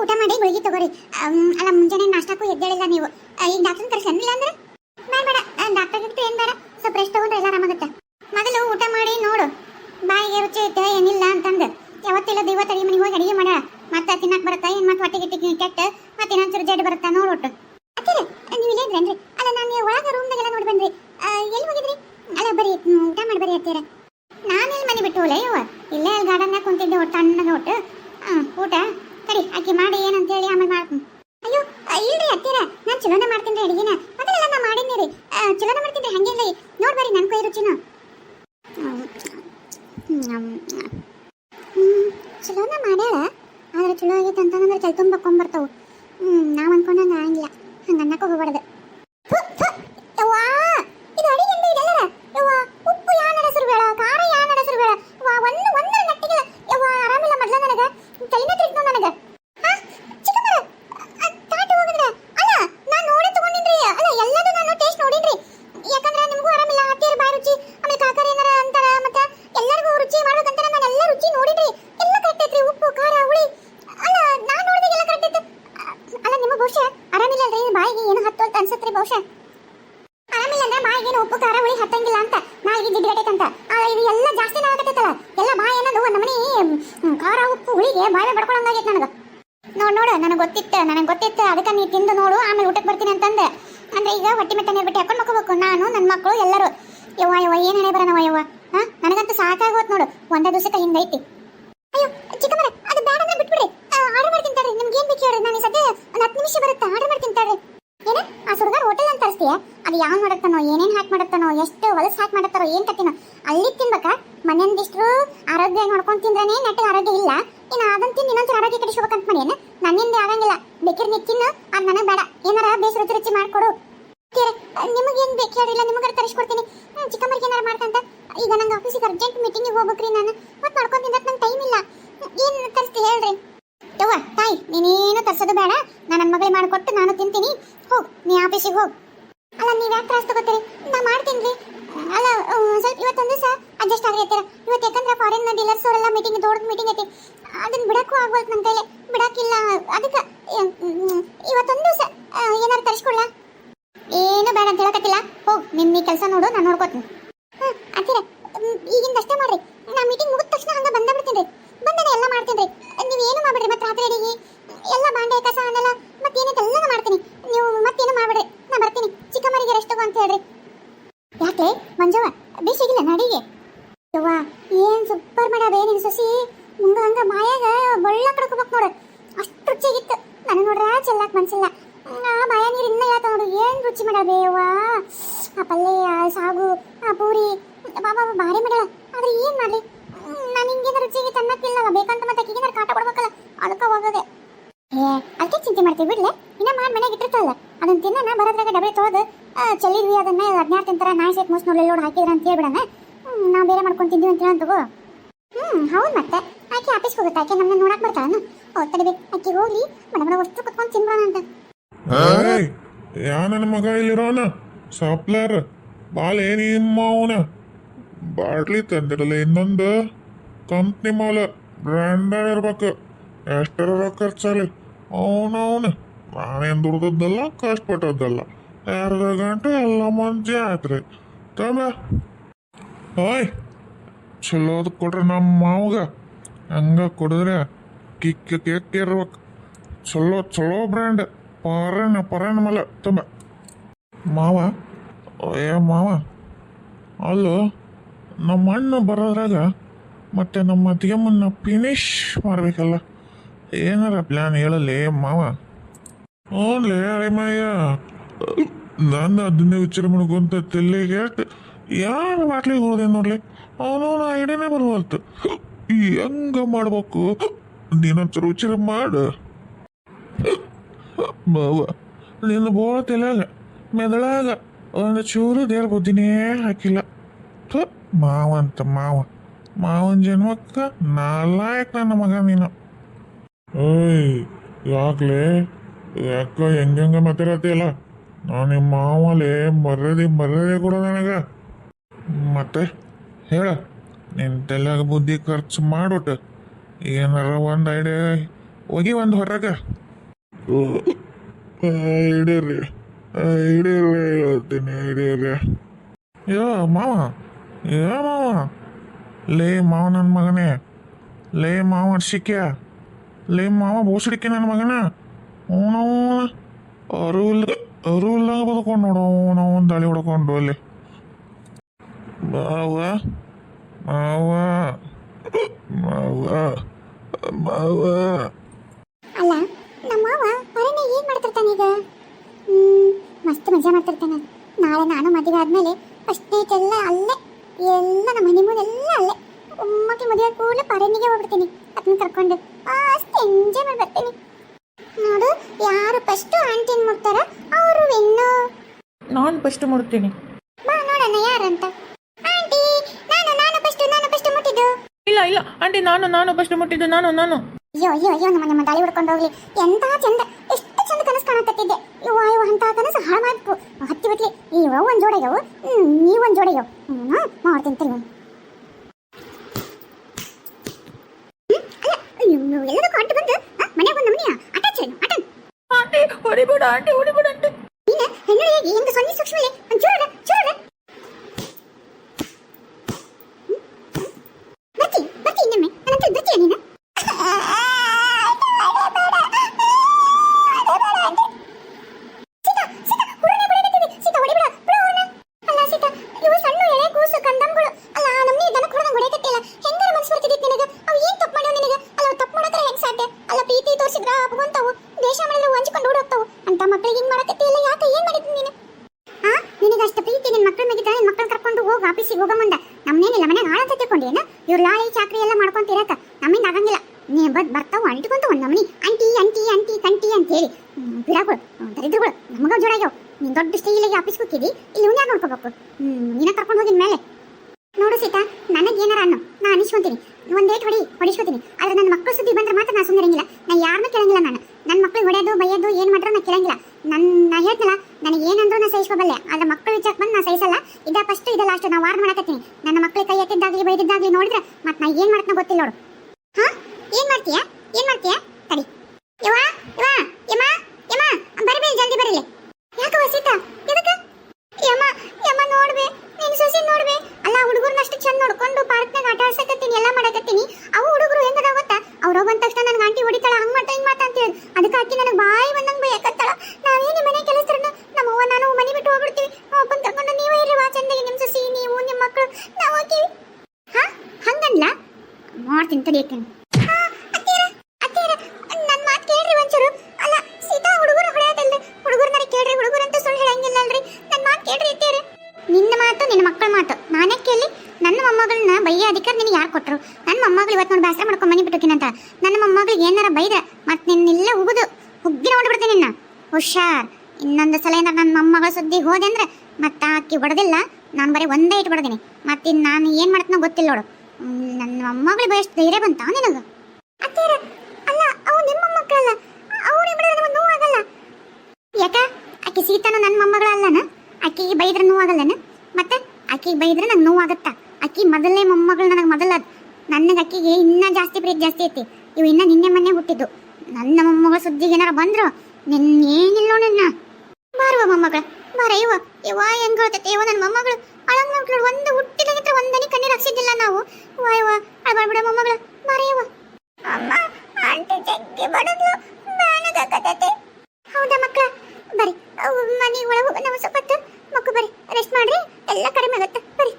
ಊಟ ಮಾಡಿ ಗುಳಿಗೆ ತಗೋರಿ. ಅಲ್ಲ, ಮುಂಜಾನೆ ನಾಷ್ಟಕ್ಕೂ ಎದ್ದೇಳಿಲ್ಲ ನೀವು. ಈಗ ಡಾಕ್ಟರ್ ಕರ್ಸನ್ನಿಲ್ಲ ಅಂದ್ರೆ? ಬೇಡ ಬೇಡ. ಡಾಕ್ಟರ್ ಗಿಟ್ಟು ಏನು ಬೇಡ? ಸ್ವಲ್ಪ ರೆಸ್ಟ್ ತಗೊಂಡ್ರೆ ಎಲ್ಲ ಆರಾಮಾಗುತ್ತೆ. ಮೊದಲು ಊಟ ಮಾಡಿ ನೋಡು. ಬಾಯಿಗೆ ರುಚಿ ಐತೆ, ಏನಿಲ್ಲ ಅಂತಂದು. ಯಾವತ್ತಿಲ್ಲ ದೈವ ತಡಿ, ಮನೆಗೆ ಹೋಗಿ ಅಡಿಗೆ ಮಾಡ. ಮತ್ತೆ ತಿನ್ನಕ್ ಬರುತ್ತಾ, ಏನ್ ಮತ್ತೆ ಹೊಟ್ಟೆಗೆ ಟಿಕ್ಕಿ ಕೆಟ್ಟ, ಮತ್ತೆ ಇನ್ನೊಂದ್ಸರಿ ಜಡ್ ಬರುತ್ತಾ ನೋಡ್ಬಿಟ್ಟು ಅತ್ತಿರ ನೀವು ಇಲ್ಲೇ ಇದ್ರೇನ್ರಿ ಅಲ್ಲ, ನಾನು ಒಳಗ ರೂಮ್ದಾಗೆಲ್ಲ ನೋಡಿ ಬಂದ್ರಿ ಎಲ್ಲಿ ಹೋಗಿದ್ರಿ? ಅಲ್ಲ, ಬರೀ ಊಟ ಮಾಡಿ ಬರೀ ಹತ್ತೀರ ನಾನು ಇಲ್ಲಿ ಮನೆ ಬಿಟ್ಟು ಹೋಲೆ ಯವ್ವ ಇಲ್ಲೇ ಅಲ್ಲಿ ಗಾರ್ಡನ್ನಾಗ ಕುಂತಿದ್ದೆ ಒಟ್ಟು ತಣ್ಣಗೆ ಒಟ್ಟು. ಊಟ. ಸರಿ ಆಕೆ ಮಾಡಿ ಏನಂತ ಹೇಳಿ ಆಮೇಲೆ ಮಾಡ್ತೀನಿ ಅಯ್ಯೋ ಇಲ್ಲಿ ಇಲ್ರಿ ಹತ್ತೀರ ನಾನು ಚಲೋನ ಮಾಡ್ತೀನಿ ಅಡಿಗೆನ ಮೊದಲೆಲ್ಲ ನಾ ಮಾಡಿದ್ನಿ ರೀ ಚಲೋನೆ ಮಾಡ್ತೀನಿ ಹಂಗೆ ನೋಡಿ ಬರ್ರಿ ನನ್ನ ಕೈ ರುಚಿನ ಚಲೋನೆ ಮಾಡ್ಯಾಳ ಆದ್ರೆ ಚಲೋ ಆಗೈತೆ ಅಂತಂದ್ರೆ ಕೈ ತುಂಬ ಕೊಂಬರ್ತಾವು ಹ್ಞೂ ನಾವು ಅನ್ಕೊಂಡಂಗೆ ಆಗಿಲ್ಲ ಹಂಗೆ ಅನ್ನಕ್ಕೆ ಹೋಗ್ಬಾರ್ದು ಥು, ಥು, ಯವ್ವಾ, ಇದು ಅಡಿಗೆ ಎಲ್ಲಿ ಇದೆಲ್ಲರ? ಯವ್ವಾ, ಉಪ್ಪು ಯಾ ನಡೆಸರು ಬೇಡ ಖಾರ ಯಾ ನಡೆಸರು ಬೇಡ ವಾ ಒಂದು ಒಂದು ನಟ್ಟಿಗಿಲ್ಲ ಯವ್ವ ಆರಾಮಿಲ್ಲ ಮೊದ್ಲ ನನಗ ತಲೆನೇ ತಿರ್ಗ್ತು ನನಗ ಆ, ಚಿಕ್ಕಮ್ಮರ, ಆ, ತಾಟ್ ಹೋಗಿದ್ರೆ ಅಲ್ಲ ನಾನು ನೋಡಿ ತಗೊಂಡಿನ್ರಿ ಅಲ್ಲ ಎಲ್ಲದೂ ನಾನು ಟೇಸ್ಟ್ ನೋಡಿನ್ರಿ ಯಾಕಂದ್ರೆ ನಿಮಗೂ ಆರಾಮಿಲ್ಲ ಅತ್ತಿಯರ್ ಬಾಯಿ ರುಚಿ ಆಮೇಲೆ ಕಾಕರ ಏನಾರ ಅಂತಾರ ಮತ್ತೆ ಎಲ್ಲರಿಗೂ ರುಚಿ ಮಾಡ್ಬೇಕಂತಾರ ನಾನು ಎಲ್ಲ ರುಚಿ ನೋಡಿನ್ರಿ ಎಲ್ಲ ಕರೆಕ್ಟ್ ಐತ್ರಿ ಉಪ್ಪು ಖಾರ ಹುಳಿ ಅಲ್ಲ ನಾನು ನೋಡಿದಾಗೆಲ್ಲ ಕರೆಕ್ಟ್ ಐತೆ ಅಲ್ಲ ನಿಮ್ಮ ಬಹುಶಃ ಆರಾಮಿಲ್ಲ ಅಲ್ರಿ ಬಾಯಿಗೆ ಏನು ಹತ್ತು ಅಂತ ಅನ್ಸತ್ರಿ ಬಹುಶಃ ಆರಾಮಿಲ್ಲ ಅಂದ್ರೆ ಬಾಯಿಗೆ ಏನು ಉಪ್ಪು, ಖಾರ, ಹುಳಿ ಹತ್ತಂಗಿಲ್ಲ ಅಂತ? ನಾಯಿಗೆ ಜಿಡ್ಗಟ್ಟೈತಂತ ಇದು ಎಲ್ಲ ಜಾಸ್ತಿ ಆಗತ್ತೈತಲ್ಲ ಎಲ್ಲ ಬಾಯಿ ಅನ್ನೋದು ಒಂದು ನಮನಿ ಖಾರ, ಉಪ್ಪು, ಹುಳಿಗೆ ಬಾಯಿ ಬಡ್ಕೊಳಂಗಾಗೈತೆ ನನಗೆ. ನೋಡ್, ನೋಡು, ನನಗೆ ಗೊತ್ತಿತ್ತು ನನಗೆ ಗೊತ್ತಿತ್ತು. ಅದಕ್ಕೆ ನೀ ತಿಂದು ನೋಡು, ಆಮೇಲೆ ಊಟಕ್ಕೆ ಬರ್ತೀನಿ ಅಂತಂದೆ. ಅಂದ್ರೆ ಈಗ ಹೊಟ್ಟೆ ಮೆಟ್ಟ ಬಿಟ್ಟು ಹಾಕೊಂಡು ಮಕ್ಕೋಬೇಕು? ನಾನು ನನ್ನ ಮಕ್ಕಳು ಎಲ್ಲರೂ. ಯವ್ವ ಯವ್ವ, ಏನು ಹೇಳಿ ಬರೋಣವ ಯವ್ವ? ಹಾ? ನನಗಂತೂ ಸಾಕಾಗೋತ್ ನೋಡು. ಒಂದೇ ದಿವಸಕ್ಕೆ ಹಿಂಗೈತಿ. ಅಯ್ಯೋ, ಚಿಕ್ಕಮ್ಮರ, ಅದು ಬೇಡ ಅಂದ್ರೆ ಬಿಟ್ಬಿಡ್ರಿ ಆರ್ಡರ್ ಮಾಡ್ತೀನಿ ತಡ್ರಿ. ನಿಮ್ಗೆ ಏನು ಬೇಕು ಹೇಳ್ರಿ? ನಾನು ಸದ್ಯ ಒಂದು ಹತ್ತು ನಿಮಿಷ ಬರುತ್ತೆ? ಆರ್ಡರ್ ಮಾಡ್ತೀನಿ ತಡ್ರಿ. ಏನ? ಆ ಸುಡುಗಾರ ಹೋಟೆಲ್ ಅಂತ ತರಿಸ್ತೀಯ? ಅದು ಯಾವ ಮಾಡತ್ತಾನೋ ಏನೇನ್ ಹ್ಯಾಕ್ ಮಾಡತ್ತಾನೋ ಎಷ್ಟು ಹೊಲಸ್ ಹ್ಯಾಕ್ ಮಾಡತ್ತಾರೋ ಏನ್ ಕತ್ತಿನೋ ಅಲ್ಲಿ ತಿನ್ಬೇಕ? ಮನೆಯಂದಿಷ್ಟ್ರು ಆರೋಗ್ಯ ನೋಡ್ಕೊಂಡ್ ತಿಂದ್ರೇನೆ ನೆಟ್ಟಿಗೆ ಆರೋಗ್ಯ ಇಲ್ಲ. ಇನ್ನು ಅದನ್ನ ತಿಂದು ಇನ್ನೊಂದ್ಸಲ ಆರೋಗ್ಯ ಕೆಡಿಸ್ಬೇಕಂತ ಮಾಡ್ಯಾನ ನನ್ನಿಂದ ಆಗಂಗಿಲ್ಲ. ಬೇಕಿರ್ ನೀ ತಿನ್ನು ಅದು ನನಗೆ ಬೇಡ. ಏನಾರ ಬೇಸ್ ರುಚಿ ರುಚಿ ಮಾಡ್ಕೊಡು. ನಿಮಗೇನು ಬೇಕು ಹೇಳಿಲ್ಲ ನಿಮಗಾರ ತರಿಸ್ಕೊಡ್ತೀನಿ. ಹ್ಮ್, ಚಿಕ್ಕಮ್ಮರಿಗೆ ಏನಾರ ಮಾಡ್ಕಂತ ಈಗ ನಂಗೆ ಆಫೀಸಿಗೆ ಅರ್ಜೆಂಟ್ ಮೀಟಿಂಗಿಗೆ ಹೋಗ್ಬೇಕ್ರಿ ನಾನು. ಮತ್ತೆ ಮಾಡ್ಕೊಂಡು ತಿಂದ್ರೆ ನಂಗೆ ಟೈಮ್ ಇಲ್ಲ. ಏನು ತರಿಸ್ತಿ ಹೇಳ್ರಿ. ಯವ್ವ ತಾಯಿ ನೀನೇನು ತರಿಸೋದು ಬೇಡ. ನಾನು ನನ್ನ ಮಗಳಿಗೆ ಮಾಡಿಕೊಟ್ಟು ನಾನು ತಿಂತೀನಿ. ಹೋಗ್, ನೀ ಆಫೀಸಿಗೆ ಹೋಗ್. ಅಲ್ಲ, ನೀವು ಯಾಕೆ ತ್ರಾಸ ತಗೋತೀರಿ? ನಾ ಮಾಡ್ತೀನಿ ರೀ. ಅಲ್ಲ ಸ್ವಲ್ಪ ಇವತ್ತೊಂದು ಸಹ ಅಡ್ಜಸ್ಟ್ ಆಗೈತೀರ ಇವತ್ತು ಯಾಕಂದ್ರೆ ಫಾರಿನ್ ಡೀಲರ್ಸ್ ಅವರೆಲ್ಲ ಮೀಟಿಂಗ್ ದೊಡ್ಡ ಮೀಟಿಂಗ್ ಐತಿ. ಅದನ್ನ ಬಿಡಕ್ಕೂ ಆಗ್ಬೋದು ನನ್ನ ಕೈಲಿ. ಬಿಡಕ್ಕಿಲ್ಲ ಅದಕ್ಕೆ ಇವತ್ತೊಂದು ಸಹ ಏನಾರು ತರಿಸ್ಕೊಳ್ಳ ಏನು ಬೇಡ ಅಂತ ಹೇಳಕತ್ತಿಲ್ಲ. ಹೋಗ್ ನಿನ್ನ ನೀ ಕೆಲಸ ನೋಡು, ನಾನು ನೋಡ್ಕೋತೀನಿ ಹ್ಮ್ ಅಂತೀರ ಈಗಿಂದ ಅಷ್ಟೇ ಮಾಡ್ರಿ ನಾ ಮೀಟಿಂಗ್ ಮುಗಿದ ತಕ್ಷಣ ಹಂಗ ಬಂದ ಬಿಡ್ತೀನಿ ಬಂದನೆ ಎಲ್ಲ ಮಾಡ್ತೀನಿ ನೀವು ಏನು ಮಾಡ್ಬಿಡ್ರಿ ಮತ್ತೆ ರಾತ್ರಿ ಅಡಿಗೆ ಎಲ್ಲ ಬಾಂಡೆ ಕಸ ಅನ್ನೆಲ್ಲ ಮತ್ತೇನಿದೆ ಎಲ್ಲ ಮಾಡ್ತೀನಿ ನೀವು ಮತ್ತೇನು ಮಾಡ್ಬಿಡ್ರಿ ನಾ ಬರ್ತೀನಿ ಚಿಕ್ಕಮ್ಮರಿಗೆ ರೆಸ್ಟ್ ತಗೋ ಅಂತ ಹೇಳ್ರಿ ಯಾಕೆ ಮಂಜವ್ವ ಬೇಸಿಗಿಲ್ಲ ನಡಿಗೆ ಯವ್ವ ಏನ್ ಸೂಪರ್ ಮಾಡ್ಯಾವ ನಿನ್ ಸೊಸಿ ಮುಂಗ ಹಂಗ ಮಾಯಾಗ ಬಳ್ಳ ಕಡ್ಕೋಬೇಕು ನೋಡು ಅಷ್ಟು ರುಚಿಯಾಗಿತ್ತು ನನಗೆ ನೋಡ್ರ ಚೆಲ್ಲಕ್ ಮನ್ಸಿಲ್ಲ ಆ ಮಾಯ ನೀರು ಇನ್ನ ಯಾತ ನೋಡು ಏನ್ ರುಚಿ ಮಾಡ್ಯಾವ ಯವ್ವ ಆ ಪಲ್ಯ ಆ ಸಾಗು ಆ ಪೂರಿ. ಬಾಬಾ ಭಾರಿ ಮಾಡ್ಯಾಳ ಆದ್ರೆ ಏನ್ ಮಾಡ್ಲಿ? ನಾನು ಹಿಂಗೇನ ರುಚಿಗೆ ತನ್ನಕ್ಕಿಲ್ಲ ಬೇಕಂತ ಮತ್ತೆ ಅಕ್ಕಿಗೆ ಕಾಟ ಕೊಡ್ಬೇಕಲ್ಲ. ಅದಕ್ಕ ಹೋಗೋದೆ. ಏ, ಅದಕ್ಕೆ ಚಿಂತೆ ಮಾಡ್ತೀವಿ ಬಿಡ್ಲೆ? ಇನ್ನ ಮಾಡಿ ಮನೆಗೆ ಇಟ್ಟಿರ್ತಲ್ಲ ಅದನ್ನ ತಿನ್ನ ಬರೋದ್ರಾಗ ಡಬೆ ತೊಳೆದು ಚೆಲ್ಲಿದ್ವಿ ಅದನ್ನ ಹದಿನಾರು ತಿಂತಾರ, ನಾಯಿ ಸೇಟ್ ಮುಸ್ ನೋಡಿ ಲೋಡ್ ಹಾಕಿದ್ರ ಅಂತ ಹೇಳ್ಬಿಡಣ. ನಾವು ಬೇರೆ ಮಾಡ್ಕೊಂಡು ತಿಂದ್ವಿ ಅಂತ ಹೇಳಂತಗೋ ಹ್ಮ್, ಹೌದು ಮತ್ತೆ. ಆಕೆ ಆಫೀಸ್ ಹೋಗುತ್ತೆ? ಆಕೆ ನಮ್ಮನ್ನ ನೋಡಕ್ ಬರ್ತಾನ ಓ ತಡಿಬೇಕು ಆಕೆ ಹೋಗ್ಲಿ. ಮನೆ ವಸ್ತು ಕುತ್ಕೊಂಡು ತಿನ್ಬೋಣ ಅಂತ. ಯಾ ನನ್ನ ಮಗ ಇಲ್ಲಿರೋನ ಸಪ್ಲರ್. ಬಾಲ್ ಏನಿ ಅವನ ಬಾಟ್ಲಿ ತಂದಿರಲ್ಲ ಇನ್ನೊಂದು. ಕಂಪ್ನಿ ಮಾಲ ಬ್ರ್ಯಾಂಡ ಇರ್ಬೇಕು. ಎಷ್ಟರ ಖರ್ಚಾಲಿ? ಅವನವನು. ನಾನೇನು ದುಡ್ದದ್ದಲ್ಲ, ಕಷ್ಟಪಟ್ಟದ್ದಲ್ಲ. ಅರ್ಧ ಗಂಟೆ ಎಲ್ಲ ಮಂಜೆ ಆಯ್ತ್ರಿ. ತಮ್ಮ ಓಯ್ ಚಲೋದ್ ಕೊಡ್ರಿ ನಮ್ಮ ಮಾವಗ. ಹಂಗ ಕೊಡಿದ್ರೆ ಕಿಕ್ಕ ಕೇಕ್ ಇರ್ಬೇಕು. ಚಲೋ ಚಲೋ ಬ್ರ್ಯಾಂಡ್ ಪರಣ ಪರಣ ಮಲ. ತುಂಬ ಮಾವ ಏ, ಮಾವ. ಅಲ್ಲೋ ನಮ್ಮ ಅಣ್ಣ ಬರೋದ್ರಾಗ ಮತ್ತೆ ನಮ್ಮ ಅತ್ತಿಗೆಮ್ಮನ್ನ ಫಿನಿಶ್ ಮಾಡಬೇಕಲ್ಲ. ಏನಾರ ಪ್ಲ್ಯಾನ್ ಹೇಳಲಿ, ಮಾವ? ಹ್ಞೂ ಅಳಿಮಯ್ಯ. ನಾನು ಅದನ್ನೇ ವಿಚಾರ ಮಾಡ್ಕೊಂತ ತಲೆಗೆ ಯಾರು ಬಾಟ್ಲಿಗೆ ಹೋದೆ ನೋಡ್ಲಿ? ಅವನವನ ಐಡಿಯಾನೇ ಬರುವಲ್ತು. ಹೆಂಗ ಮಾಡ್ಬೇಕು. ನೀನೊಂಚೂರು ವಿಚಾರ ಮಾಡು. ಮಾವ, ನಿನ್ನ ಬೋಳ ತಲೆಯಾಗ, ಮೆದಳಾಗ ಒಂದು ಚೂರು ದೇವ್ರ ಬುದ್ಧಿನೇ ಹಾಕಿಲ್ಲ. ಥು, ಮಾವ ಅಂತ ಮಾವ. ಮಾವನ ಜನ್ಮಕ್ಕ ನಾಲಾಯಕ್ ನನ್ನ ಮಗ ನೀನು. ಓಯ್ ಯಾಕ್ಲೆ? ಯಾಕ ಹೆಂಗ ಮಾತಾಡತ್ತಿಲ್ಲ ನಾನು ನಿಮ್ಮ ಮಾವಲೆ ಮರ್ಯಾದೆ ಮರ್ಯಾದೆ ಕೊಡ ನನಗ. ಮತ್ತೆ? ಹೇಳ. ನಿನ್ನ ತಲೆಯಾಗ ಬುದ್ಧಿ ಖರ್ಚು ಮಾಡ್ಬಿಟ್ಟು ಏನಾರ ಒಂದು ಐಡಿಯಾ ಹೋಗಿ ಒಂದು ಹೊರಗೆ. ಹಿಡೀರಿ ಹಿಡೀರಿ ಹೇಳ್ತೀನಿ ಹಿಡಿಯಲ್ಲ ಯೋ, ಮಾವ ಯೋ ಮಾವ? ಲೇ, ಮಾವ ನನ್ನ ಮಗನೇ. ಲೇ, ಮಾವ ಅರ್ಸಿಕ್ಯ ಲೇ, ಮಾವ ಬೋಸಡಿಕೆ ನನ್ನ ಮಗನ. ಅವನು ಅರುಲ್ ಅರುವಿಲ್ಲ ಬದುಕೊಂಡು ನೋಡು ಒಂದು ದಾಳಿ ಹೊಡ್ಕೊಂಡು ಅಲ್ಲಿ. ಮಾವ ಮಾವ ಮಾವ ಮಾವ ಅಲ್ಲ ನಮ್ಮ ಮಾವ ಹೊರನೆ ಏನ್ ಮಾಡ್ತಿರ್ತಾನೆ ಈಗ ಹ್ಮ್ ಮಸ್ತ್ ಮಜಾ ಮಾಡ್ತಿರ್ತಾನೆ ನಾಳೆ ನಾನು ಮದುವೆ ಆದಮೇಲೆ ಫಸ್ಟ್ ನೈಟ್ ಎಲ್ಲ ಅಲ್ಲೇ ಎಲ್ಲ ನಮ್ಮ ಹನಿಮೂನ್ ಎಲ್ಲ ಅಲ್ಲೇ. ಒಮ್ಮಕ್ಕೆ ಮದುವೆ ಕೂಡಲೇ ಪರಣಿಗೆ ಹೋಗ್ಬಿಡ್ತೀನಿ. ಅದನ್ನ ಕರ್ಕೊಂಡು ಅಷ್ಟು ಎಂಜಾಯ್ ಮಾಡಿ ಬರ್ತೀನಿ. ನೋಡು ಯಾರು ಫಸ್ಟ್ ಆಂಟಿನ ಮುಟ್ತಾರೋ ಅವರು ವಿನ್ನು ನಾನು ಫಸ್ಟ್ ಮುಡ್ತೀನಿ ಬಾ ನೋಡೋಣ ಯಾರಂತ? ಆಂಟಿ ನಾನು ನಾನು ಫಸ್ಟ್ ನಾನು ಫಸ್ಟ್ ಮುಟ್ಟಿದ್ದು. ಇಲ್ಲ ಇಲ್ಲ ಆಂಟಿ ನಾನು ನಾನು ಫಸ್ಟ್ ಮುಟ್ಟಿದ್ದು ನಾನು ನಾನು. ಅಯ್ಯೋ ಅಯ್ಯೋ ಅಯ್ಯೋ ನಮ್ಮ ನಮ್ಮ ದಾಳಿ ಹೊಡ್ಕೊಂಡು ಹೋಗ್ಲಿ. ಎಂತ ಚಂದ. ಎಷ್ಟು ಚಂದ ಕನಸು ಕಾಣಕತ್ತಿದ್ದೆ ಇವ ಇವ ಅಂತ ಕನಸು ಹಾಳು ಮಾಡ್ಕು ಹತ್ತಿ ಬಿಟ್ಲಿ ಇವ ಒಂದ್ ಜೋಡಯ್ಯವು ನೀವ್ ಒಂದ್ ಜೋಡಯ್ಯವು ಹ್ಮ್ ಮಾಡ್ತೀನಿ ತಡಿ ಒಂದು ಎಲ್ಲದಕ್ಕೂ ಅಡ್ಡು ಬಂದು ಮನೆಗೆ ಬಂದು ಮನೆಯ ಅಟ್ಯಾಚ್ ಅಟನ್? ಆಂಟಿ ಹೊಡಿಬೇಡ ಆಂಟಿ ಹೊಡಿಬೇಡ ಆಂಟಿ. ನೀನ ಹೆಣ್ಣುಳಿಯಾಗಿ ಹೆಂಗ ಸೊನ್ನೆ ಸೂಕ್ಷ್ಮಲೆ ಒಂದ್ ಜೋರ ಜೋರ ಬರ್ತಿ ಬರ್ತಿ ಇನ್ನೊಮ್ಮೆ ನನ್ನ ಹತ್ರ ಬರ್ತೀಯ ನೀನು ಸೀತಾ ಸೀತಾ ಹುಡುಗನೇ ಬಡಿಗತ್ತಿದೆ ಸೀತಾ ಹೊಡಿಬೇಡ ಬಿಡು ಅವ್ನ ಅಲ್ಲ ಸೀತಾ ಇವು ಸಣ್ಣ ಎಳೆ ಕೂಸು ಕಂದಮ್ಗಳು ಅಲ್ಲ ನಮ್ನಿ ದನಕ್ಕೆ ಹೊಡೆದಂಗ್ ಹೊಡೆಯಕತ್ತಿಲ್ಲ ಹೆಂಗಾರ ಮನ್ಸು ಬರ್ತಿದ್ದಿತ್ತು ನಿನಗ ಅವು ಏನ್ ತಪ್ಪು ಮಾಡ್ಯಾವ ನಿನಗ ಅಲ್ಲ ಅವು ತಪ್ಪು ಮಾಡಕ್ರೆ ಹೆಂಗ್ ಸಾಧ್ಯ ಅಲ್ಲ ಪ್ರೀತಿ ತೋರಿಸಿದ್ರ ಅಪ್ಕೊಂತಾವು ದೇಶ ಮಾಡಿದ್ರೆ ಹಂಚ್ಕೊಂಡು ಓಡೋಗ್ತಾವು ಅಂತ ಮಕ್ಳಿಗೆ ಹಿಂಗ್ ಮಾಡಕತ್ತಿಲ್ಲ ಯಾಕೆ ಏನ್ ಮಾಡಿದ್ನಿ ನೀನು ಆ ನಿನಗೆ ಅಷ್ಟು ಪ್ರೀತಿ ನಿನ್ ಮಕ್ಳ ಮೇಗಿದ್ರೆ ನಿನ್ ಮಕ್ಳನ್ನ ಕರ್ಕೊಂಡು ಹೋಗಿ ಆಫೀಸಿಗೆ ಹೋಗೋ ಮುಂದ. ನಮ್ನೇನಿಲ್ಲ ಮನೆಗೆ ಆಳಂತ ತಿಳ್ಕೊಂಡೇನ ಇವ್ರ ಲಾಳಿ ಚಾಕ್ರಿ ಎಲ್ಲ ಮಾಡ್ಕೊಂತ ಇರಕ ನಮ್ಮಿಂದ ಆಗಂಗಿಲ್ಲ. ನೀ ಬದ್ ಬರ್ತಾವ ಅಂಟ್ಕೊಂತ ಒಂದು ನಮನಿ. ಅಂಟಿ ಅಂಟಿ ಅಂಟಿ ಕಂಟಿ ಅಂತ ಹೇಳಿ ಬಿಡಾಗಳು ದರಿದ್ರಗಳು, ನಮಗ ಜೋಡಾಗ್ಯಾವ ನೀನ್ ದೊಡ್ಡ ಸ್ಟೇಜಿಗೆ ಆಫೀಸ್ ಹೋಗಿದಿ ಇಲ್ಲಿ ಇವ್ನ ನೋಡ್ಕೋಬೇಕು. ನೀನ ಕರ್ಕೊಂಡು ಹೋಗಿದ ಮೇಲೆ ನೋಡು ಸೀತಾ ನನಗೇನಾರ ಅನ್ನು. ನಾ ಅನಿಸ್ಕೊಂತೀನಿ ಒಂದ್ ಡೇಟ್ ಹೊಡಿ, ಹೊಡಿಸ್ಕೊತೀನಿ. ಆದ್ರೆ ನನ್ನ ಮಕ್ಕಳು ಸುದ್ದಿ ಬಂದ್ರೆ ಮಾತ್ರ ನಾ ಸುಮ್ಮನಿರಂಗಿಲ್ಲ ನಾ ಯಾರನ್ನೂ ಕೇಳಂಗಿಲ್ಲ ನಾನು. ನನ್ನ ಮಕ್ಕಳು ಹೊಡೆಯೋದು ಬೈಯೋದು ಏನ್ ಮಾಡ್ರೂ ನಾ ಕೇಳಂಗಿಲ್ಲ. ನನ್ನ ನಾ ಹೇಳ್ತಿಲ್ಲ ನನಗೆ ಏನಂದ್ರೂ ನಾ ಸಹಿಸ್ಕೋಬಲ್ಲೆ. ಆದ್ರೆ ಮಕ್ಕಳು ವಿಚಾರಕ್ಕೆ ಬಂದು ನಾ ಸಹಿಸಲ್ಲ. ಇದ ಫಸ್ಟ್ ಇದ ಲಾಸ್ಟ್ ನಾ ವಾರ್ ಮಾಡಕತ್ತೀನಿ. ನನ್ನ ಮಕ್ಕಳು ಕೈ ಎತ್ತಿದ್ದಾಗ್ಲಿ, ಬೈದಿದ್ದಾಗ್ಲಿ ನೋಡಿದ್ರೆ ಮತ್ ನಾ ಏನ್ ಮಾಡ್ತಾನ ಗೊತ್ತಿಲ್ಲ ನೋಡು. ಹಾ? ಏನ್ ಮಾಡ್ತೀಯಾ? ಏನ್ ಮಾಡ್ತೀಯ? ಕೊಟ್ರು. ನನ್ನ ಮೊಮ್ಮಗಳು ಇವತ್ತು ನೋಡಿ ಬೇಸರ ಮಾಡ್ಕೊಂಡು ಮನೆ ಅಂತ. ನನ್ನ ಮೊಮ್ಮಗಳಿಗೆ ಏನಾರ ಬೈದ್ರೆ ಮತ್ತೆ ನಿನ್ನೆಲ್ಲ ಉಗುದು. ಹುಗ್ಗಿ ನೋಡ್ಬಿಡ್ತೀನಿ ನಿನ್ನ. ಹುಷಾರ್. ಇನ್ನೊಂದು ಸಲ ಏನಾರ ನನ್ನ ಮೊಮ್ಮಗಳ ಸುದ್ದಿ ಹೋದೆ ಅಂದ್ರೆ ಮತ್ತೆ ಆಕಿ ಹೊಡೆದಿಲ್ಲ, ನಾನು ಬರೀ ಒಂದೇ ಇಟ್ಟು ಬಿಡ್ತೀನಿ ಮತ್ತೆ ನಾನು ಏನು ಮಾಡ್ತೀನೋ ಗೊತ್ತಿಲ್ಲ ನೋಡು. ನನ್ನ ಮೊಮ್ಮಗಳು ಬಯಷ್ಟು ಧೈರ್ಯ ಬಂತ ನಿನಗ? ಅಲ್ಲ ಯಾಕ? ಆಕೆ ಸೀತಾನು ನನ್ನ ಮೊಮ್ಮಗಳಲ್ಲನ? ಅಕ್ಕಿಗೆ ಬೈದ್ರೆ ನೋವಾಗಲ್ಲನ? ಮತ್ತೆ ಅಕ್ಕಿಗೆ ಬೈದ್ರೆ ನಂಗೆ ನೋವಾಗತ್ತ? ಆಕಿ ಮೊದಲನೇ ಮೊಮ್ಮಗಳು ನನಗೆ ಮೊದಲ ನನಗೆ ಅಕ್ಕಿಗೆ ಇನ್ನೂ ಜಾಸ್ತಿ ಪ್ರೀತಿ ಜಾಸ್ತಿ ಐತಿ. ಇವು ಇನ್ನೂ ನಿನ್ನೆ ಮೊನ್ನೆ ಹುಟ್ಟಿದ್ದು. ನನ್ನ ಮೊಮ್ಮಗಳ ಸುದ್ದಿಗೆ ಏನಾರ ಬಂದ್ರು? ನಿನ್ನೇನಿಲ್ಲ ನಿನ್ನ. ಬಾರುವ ಮೊಮ್ಮಗಳು, ಬಾರ ಇವ ಇವ ಹೆಂಗ್ ಇವ ನನ್ನ ಮೊಮ್ಮಗಳು. ಅಳಂಗ್ ಮಕ್ಕಳು ಒಂದು ಹುಟ್ಟಿದಾಗಿದ್ರೆ ಒಂದನಿ ಕಣ್ಣೀರು ಹಾಕ್ಸಿದ್ದಿಲ್ಲ ನಾವು. ವಾ ಇವ ಅಳ್ಬಾಡ್ಬಿಡ ಮೊಮ್ಮಗಳ. ಬಾರ ಇವ ಅಮ್ಮ, ಆಂಟಿ ಜಗ್ಗಿ ಬಡದ್ಲು. ಬ್ಯಾನಗಾಕತೈತೆ ಹೌದಾ ಮಕ್ಕಳ? ಬರಿ ಮನೆ ಒಳಗೆ ಹೋಗೋಣ ಸ್ವಲ್ಪ ಹೊತ್ತು ಮಕ್ಕು ಬರ್ರಿ ರೆಸ್ಟ್ ಮಾಡ್ರಿ, ಎಲ್ಲ ಕಡಿಮೆ ಆಗುತ್ತೆ. ಬರ್ರಿ